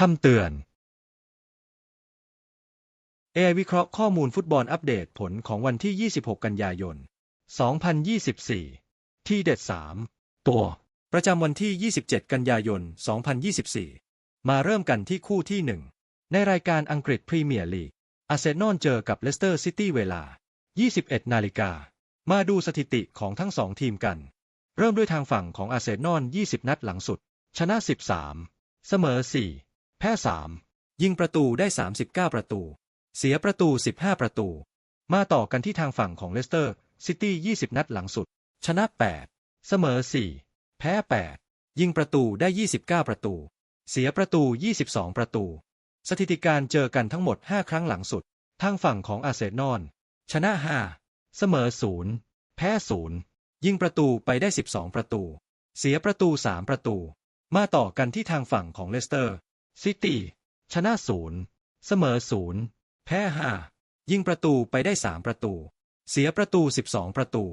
คำเตือน AI วิเคราะห์ข้อมูลฟุตบอลอัปเดตผลของวันที่ 26 กันยายน 2024 ที่เด็ด 3 ตัว ประจำวันที่ 27 กันยายน 2024 มาเริ่มกันที่คู่ที่ 1 ในรายการอังกฤษพรีเมียร์ลีก อาร์เซนอลเจอกับเลสเตอร์ซิตี้เวลา 21 นาฬิกา มาดูสถิติของทั้งสองทีมกัน เริ่มด้วยทางฝั่งของอาร์เซนอล 20 นัดหลังสุด ชนะ 13 เสมอ 4 พ้ 3 ยิงประตูได้ 39 ประตู เสียประตู 15 ประตู มาต่อกันที่ทางฝั่งของเลสเตอร์ ซิตี้ 20 นัดหลังสุด ชนะ 8 เสมอ 4 แพ้ 8 ยิงประตูได้ 29 ประตู เสียประตู 22 ประตู สถิติการเจอกันทั้งหมด 5 ครั้งหลังสุด ทางฝั่งของอาร์เซนอลชนะ 5 เสมอ 0 แพ้ 0 ยิงประตูไปได้ 12 ประตู เสียประตู 3 ประตู มาต่อกันที่ทางฝั่งของเลสเตอร์ ซิตี้ ชนะ0เสมอ0แพ้5ยิงประตูไปได้3ประตู เสียประตู12ประตู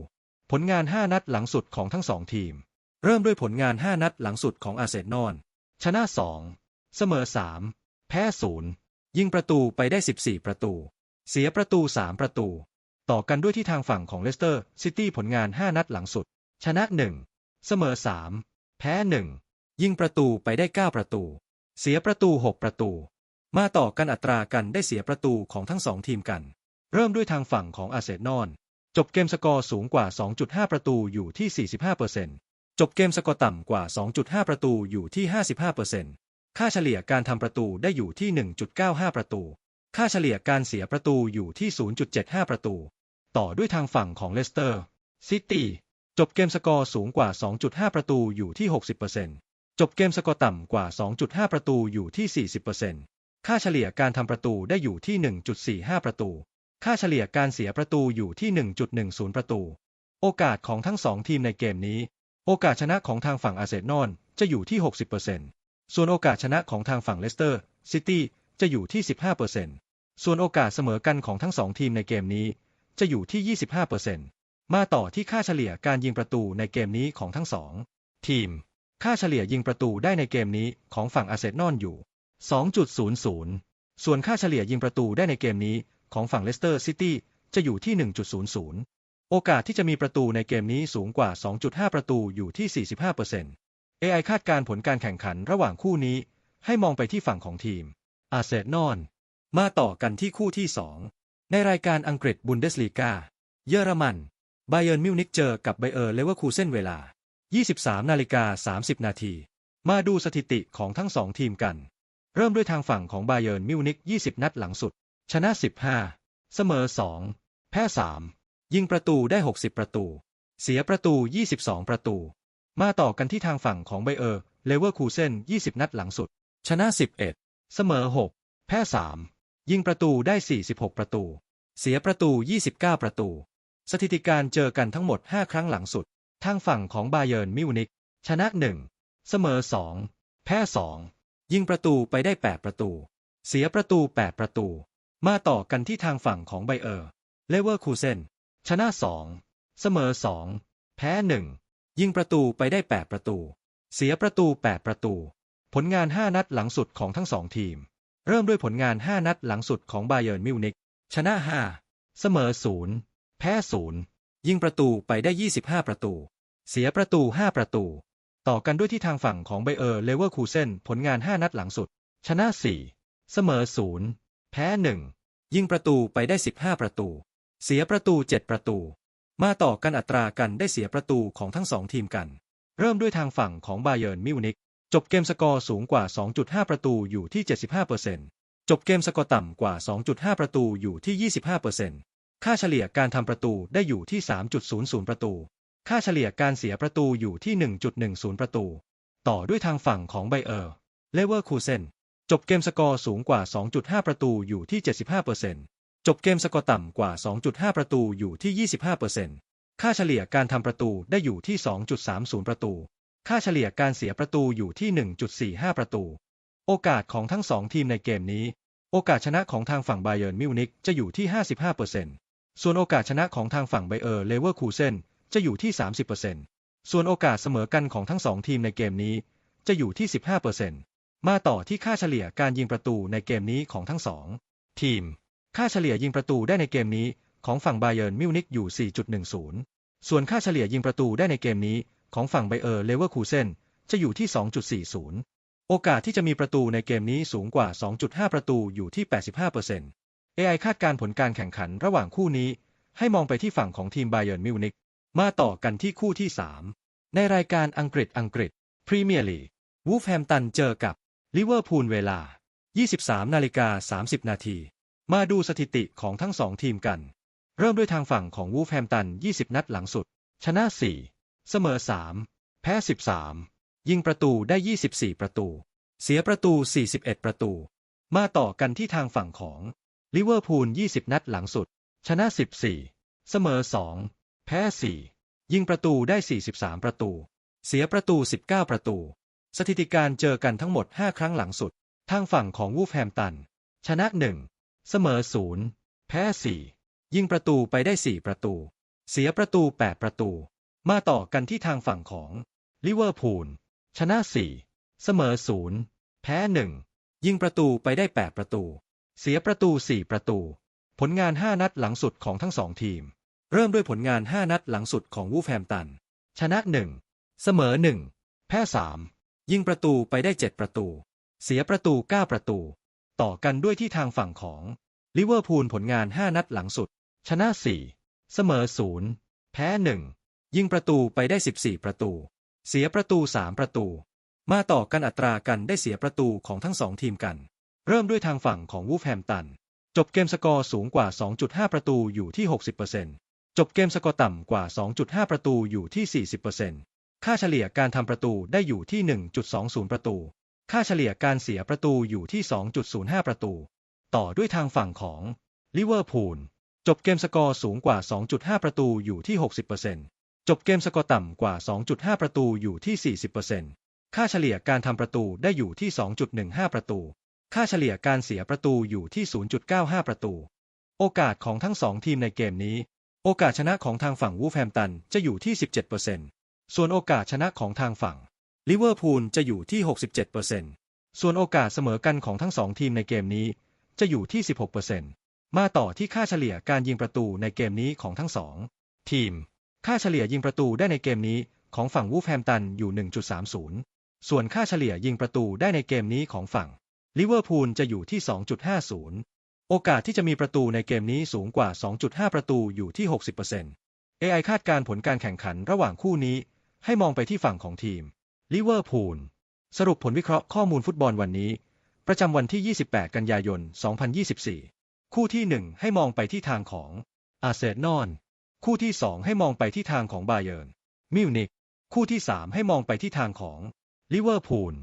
ผลงาน5นัดหลังสุดของทั้งสองทีม เริ่มด้วยผลงาน5นัดหลังสุดของอาเซนอลชนะ2เสมอ3แพ้0ยิงประตูไปได้14ประตู เสียประตู3ประตู ต่อกันด้วยที่ทางฝั่งของเลสเตอร์ซิตี้ผลงาน5นัดหลังสุด ชนะ1เสมอ3แพ้1ยิงประตูไปได้9ประตู เสียประตู 6 ประตู มาต่อกันอัตรากันได้เสียประตูของทั้งสองทีมกัน เริ่มด้วยทางฝั่งของอาเซนอลจบเกมสกอร์สูงกว่า 2.5 ประตูอยู่ที่ 45%จบเกมสกอร์ต่ำกว่า 2.5 ประตูอยู่ที่ 55%ค่าเฉลี่ยการทำประตูได้อยู่ที่ 1.95 ประตู ค่าเฉลี่ยการเสียประตูอยู่ที่ 0.75 ประตู ต่อด้วยทางฝั่งของเลสเตอร์ซิตี้จบเกมสกอร์สูงกว่า 2.5 ประตูอยู่ที่ 60% จบเกมสกอร์ต่ำกว่า 2.5 ประตูอยู่ที่ 40%ค่าเฉลี่ยการทำประตูได้อยู่ที่ 1.45 ประตู ค่าเฉลี่ยการเสียประตูอยู่ที่ 1.10 ประตู โอกาสของทั้งสองทีมในเกมนี้ โอกาสชนะของทางฝั่งอาเซนอลจะอยู่ที่ 60%ส่วนโอกาสชนะของทางฝั่งเลสเตอร์ซิตี้จะอยู่ที่ 15%ส่วนโอกาสเสมอกันของทั้งสองทีมในเกมนี้ จะอยู่ที่ 25%มาต่อที่ค่าเฉลี่ยการยิงประตูในเกมนี้ของทั้งสองทีม ค่าเฉลี่ยยิงประตูได้ในเกมนี้ของฝั่งอาร์เซนอลอยู่ 2.00 ส่วนค่าเฉลี่ยยิงประตูได้ในเกมนี้ของฝั่งเลสเตอร์ซิตี้จะอยู่ที่ 1.00 โอกาสที่จะมีประตูในเกมนี้สูงกว่า 2.5 ประตูอยู่ที่ 45% AI คาดการผลการแข่งขันระหว่างคู่นี้ ให้มองไปที่ฝั่งของทีม อาร์เซนอล มาต่อกันที่คู่ที่ 2 ในรายการอังกฤษบุนเดสลีกา เยอรมัน ไบเยิร์นมิวนิกเจอกับไบเออร์เลเวอร์คูเซนเวลา 23นาฬิกา30 นาที มาดูสถิติของทั้งสองทีมกัน เริ่มด้วยทางฝั่งของไบเยิร์นมิวนิก20 นัดหลังสุด ชนะ 15 เสมอ 2 แพ้ 3 ยิงประตูได้ 60 ประตู เสียประตู 22 ประตู มาต่อกันที่ทางฝั่งของไบเออร์เลเวอร์คูเซน20 นัดหลังสุด ชนะ 11 เสมอ 6 แพ้ 3 ยิงประตูได้ 46 ประตู เสียประตู 29 ประตู สถิติการเจอกันทั้งหมด 5 ครั้งหลังสุด ทางฝั่งของบาเยิร์นมิวนิกชนะ1เสมอ2แพ้2ยิงประตูไปได้8ประตู เสียประตู8ประตู มาต่อกันที่ทางฝั่งของไบเออร์เลเวอร์คูเซนชนะ2เสมอ2แพ้1ยิงประตูไปได้8ประตู เสียประตู8ประตู ผลงาน5นัดหลังสุดของทั้งสองทีม เริ่มด้วยผลงาน5นัดหลังสุดของบาเยิร์นมิวนิกชนะ5เสมอ0แพ้0 ยิงประตูไปได้ 25 ประตู เสียประตู 5 ประตู ต่อกันด้วยที่ทางฝั่งของไบเออร์เลเวอร์คูเซนผลงาน 5 นัดหลังสุด ชนะ 4 เสมอ 0 แพ้ 1 ยิงประตูไปได้ 15 ประตู เสียประตู 7 ประตู มาต่อกันอัตรากันได้เสียประตูของทั้งสองทีมกัน เริ่มด้วยทางฝั่งของบาเยิร์นมิวนิกจบเกมสกอร์สูงกว่า 2.5 ประตูอยู่ที่ 75%จบเกมสกอร์ต่ำกว่า 2.5 ประตูอยู่ที่ 25% ค่าเฉลี่ยการทำประตูได้อยู่ที่ 3.00 ประตู ค่าเฉลี่ยการเสียประตูอยู่ที่ 1.10 ประตู ต่อด้วยทางฝั่งของไบเออร์ เลเวอร์คูเซน จบเกมสกอร์สูงกว่า 2.5 ประตูอยู่ที่ 75%จบเกมสกอร์ต่ำกว่า 2.5 ประตูอยู่ที่ 25%ค่าเฉลี่ยการทำประตูได้อยู่ที่ 2.30 ประตู ค่าเฉลี่ยการเสียประตูอยู่ที่ 1.45 ประตู โอกาสของทั้งสองทีมในเกมนี้ โอกาสชนะของทางฝั่งไบเยิร์มิวนิกจะอยู่ที่ 55% ส่วนโอกาสชนะของทางฝั่งไบเออร์เลเวอร์คูเซนจะอยู่ที่ 30%ส่วนโอกาสเสมอกันของทั้งสองทีมในเกมนี้ จะอยู่ที่ 15%มาต่อที่ค่าเฉลี่ยการยิงประตูในเกมนี้ของทั้งสองทีม ค่าเฉลี่ยยิงประตูได้ในเกมนี้ของฝั่งไบเยิร์มิวนิกอยู่ 4.10 ส่วนค่าเฉลี่ยยิงประตูได้ในเกมนี้ของฝั่งไบเออร์เลเวอร์คูเซนจะอยู่ที่ 2.40 โอกาสที่จะมีประตูในเกมนี้สูงกว่า 2.5 ประตูอยู่ที่ 85% AI คาดการ์ผลการแข่งขันระหว่างคู่นี้ ให้มองไปที่ฝั่งของทีมไบเยิร์นมิวนิกมาต่อกันที่คู่ที่ 3 ในรายการอังกฤษอังกฤษพรีเมียร์ลีกวูฟแฮมตันเจอกับลิเวอร์พูลเวลา 23 นาฬิกา 30 นาที มาดูสถิติของทั้งสองทีมกัน เริ่มด้วยทางฝั่งของวูฟแฮมตัน 20 นัดหลังสุด ชนะ 4 เสมอ 3 แพ้ 13 ยิงประตูได้ 24 ประตู เสียประตู 41 ประตู มาต่อกันที่ทางฝั่งของ ลิเวอร์พูล 20 นัดหลังสุด ชนะ 14 เสมอ 2 แพ้ 4 ยิงประตูได้ 43 ประตู เสียประตู 19 ประตู สถิติการเจอกันทั้งหมด 5 ครั้งหลังสุด ทางฝั่งของวูฟแฮมตัน ชนะ 1 เสมอ 0 แพ้ 4 ยิงประตูไปได้ 4 ประตู เสียประตู 8 ประตู มาต่อกันที่ทางฝั่งของลิเวอร์พูล ชนะ 4 เสมอ 0 แพ้ 1 ยิงประตูไปได้ 8 ประตู เสียประตู 4 ประตู ผลงาน 5 นัดหลังสุดของทั้งสองทีม เริ่มด้วยผลงาน 5 นัดหลังสุดของวูฟแฮมตัน ชนะ 1 เสมอ 1 แพ้ 3 ยิงประตูไปได้ 7 ประตู เสียประตู 9 ประตู ต่อกันด้วยที่ทางฝั่งของลิเวอร์พูลผลงาน 5 นัดหลังสุด ชนะ 4 เสมอ 0 แพ้ 1 ยิงประตูไปได้ 14 ประตู เสียประตู 3 ประตู มาต่อกันอัตรากันได้เสียประตูของทั้งสองทีมกัน เริ่มด้วยทางฝั่งของวูฟแฮมตัน จบเกมสกอร์สูงกว่า 2.5 ประตูอยู่ที่ 60%จบเกมสกอร์ต่ำกว่า 2.5 ประตูอยู่ที่ 40%ค่าเฉลี่ยการทำประตูได้อยู่ที่ 1.20 ประตู ค่าเฉลี่ยการเสียประตูอยู่ที่ 2.05 ประตู ต่อด้วยทางฝั่งของลิเวอร์พูลจบเกมสกอร์สูงกว่า 2.5 ประตูอยู่ที่ 60%จบเกมสกอร์ต่ำกว่า 2.5 ประตูอยู่ที่ 40%ค่าเฉลี่ยการทำประตูได้อยู่ที่ 2.15 ประตู ค่าเฉลี่ยการเสียประตูอยู่ที่ 0.95 ประตู โอกาสของทั้งสองทีมในเกมนี้ โอกาสชนะของทางฝั่งวูฟแฮมตันจะอยู่ที่ 17%ส่วนโอกาสชนะของทางฝั่งลิเวอร์พูลจะอยู่ที่ 67%ส่วนโอกาสเสมอกันของทั้งสองทีมในเกมนี้ จะอยู่ที่ 16%มาต่อที่ค่าเฉลี่ยการยิงประตูในเกมนี้ของทั้งสองทีม ค่าเฉลี่ยยิงประตูได้ในเกมนี้ของฝั่งวูฟแฮมตันอยู่ 1.30 ส่วนค่าเฉลี่ยยิงประตูได้ในเกมนี้ของฝั่ง ลิเวอร์พูลจะอยู่ที่ 2.50 โอกาสที่จะมีประตูในเกมนี้สูงกว่า 2.5 ประตูอยู่ที่ 60% AI คาดการ์ผลการแข่งขันระหว่างคู่นี้ ให้มองไปที่ฝั่งของทีมลิเวอร์พูลสรุปผลวิเคราะห์ข้อมูลฟุตบอลวันนี้ ประจำวันที่ 28 กันยายน 2024 คู่ที่ 1 ให้มองไปที่ทางของอาเซนอลคู่ที่ 2 ให้มองไปที่ทางของบาเยิร์นมิวนิกคู่ที่ 3 ให้มองไปที่ทางของลิเวอร์พูล